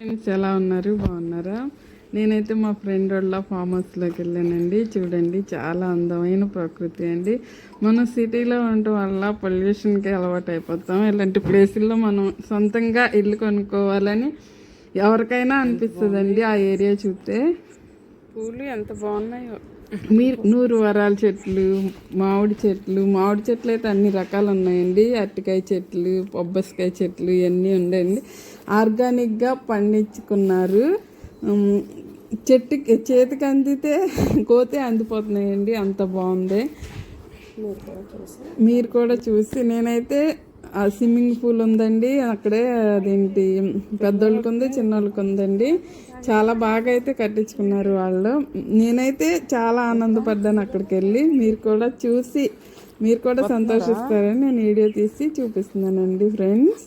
Friends ఎలా ఉన్నారు? బాగున్నారా? నేనైతే మా ఫ్రెండ్ వాళ్ళ ఫామ్ హౌస్లోకి వెళ్ళానండి. చూడండి చాలా అందమైన ప్రకృతి అండి. మనం సిటీలో ఉండటం వల్ల పొల్యూషన్కి అలవాటు అయిపోతాం. ఇలాంటి ప్లేసుల్లో మనం సొంతంగా ఇల్లు కొనుక్కోవాలని ఎవరికైనా అనిపిస్తుందండి ఆ ఏరియా చూస్తే. పూలు ఎంత బాగున్నాయో. మీరు నూరు వరాల చెట్లు మామిడి చెట్లు మామిడి చెట్లు అయితే అన్ని రకాలు ఉన్నాయండి. అరటికాయ చెట్లు బొబ్బస్కాయ చెట్లు ఇవన్నీ ఉండండి ఆర్గానిక్గా పండించుకున్నారు. ఉమ్, చెట్టుకి చేతికి అందితే కోతే అందిపోతున్నాయండి. అంత బాగుంది. మీరు కూడా చూసి నేనైతే ఆ స్విమ్మింగ్ పూల్ ఉందండి. అక్కడే అదేంటి పెద్దోళ్ళకి ఉంది చిన్నోళ్ళకి ఉందండి చాలా బాగా అయితే కట్టించుకున్నారు వాళ్ళు. నేనైతే చాలా ఆనందపడ్డాను అక్కడికి వెళ్ళి మీరు కూడా చూసి మీరు కూడా సంతోషిస్తారని నేను వీడియో తీసి చూపిస్తున్నానండి ఫ్రెండ్స్.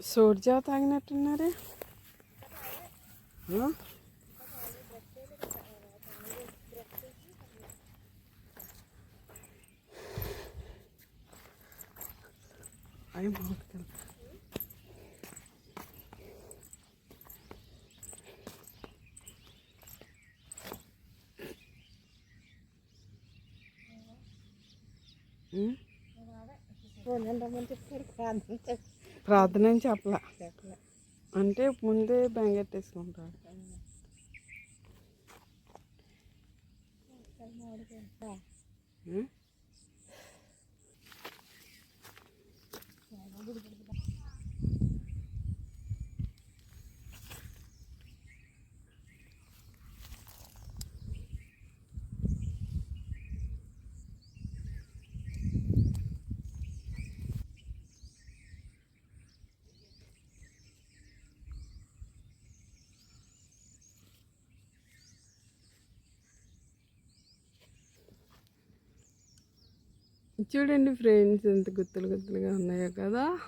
సోర్జా తాగినట్టున్నారే? బాగుంటుంది ఉమ్? ప్రార్థన అని చెప్పలా? అంటే ముందే బెంగెట్టేసుకుంటారు ఉమ్? Gracias. చూడండి ఫ్రెండ్స్ ఎంత గుత్తులు గుత్తులుగా ఉన్నాయో కదా.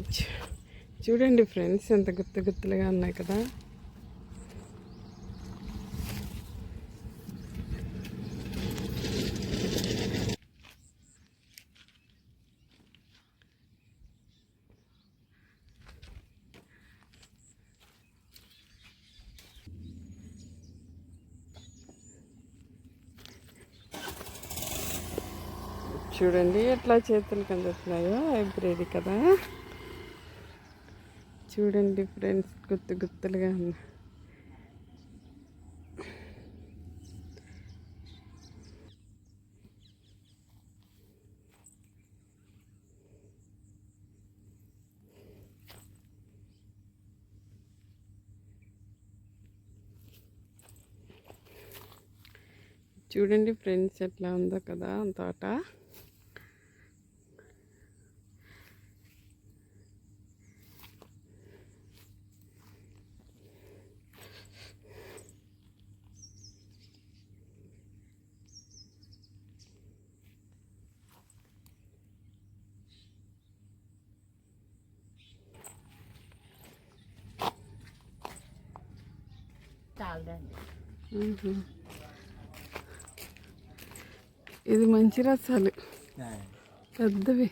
చూ- చూడండి ఫ్రెండ్స్ ఎంత గుత్తు గుత్తులుగా ఉన్నాయి కదా. చూడండి ఎట్లా చేతులు కందుతున్నాయో హైబ్రిడ్ కదా. చూడండి ఫ్రెండ్స్ గుత్తు గుత్తులుగా ఉన్నాయి చూడండి ఫ్రెండ్స్ ఎట్లా ఉందో కదా తోట ఇది మంచి రసాలు. పెద్దవి.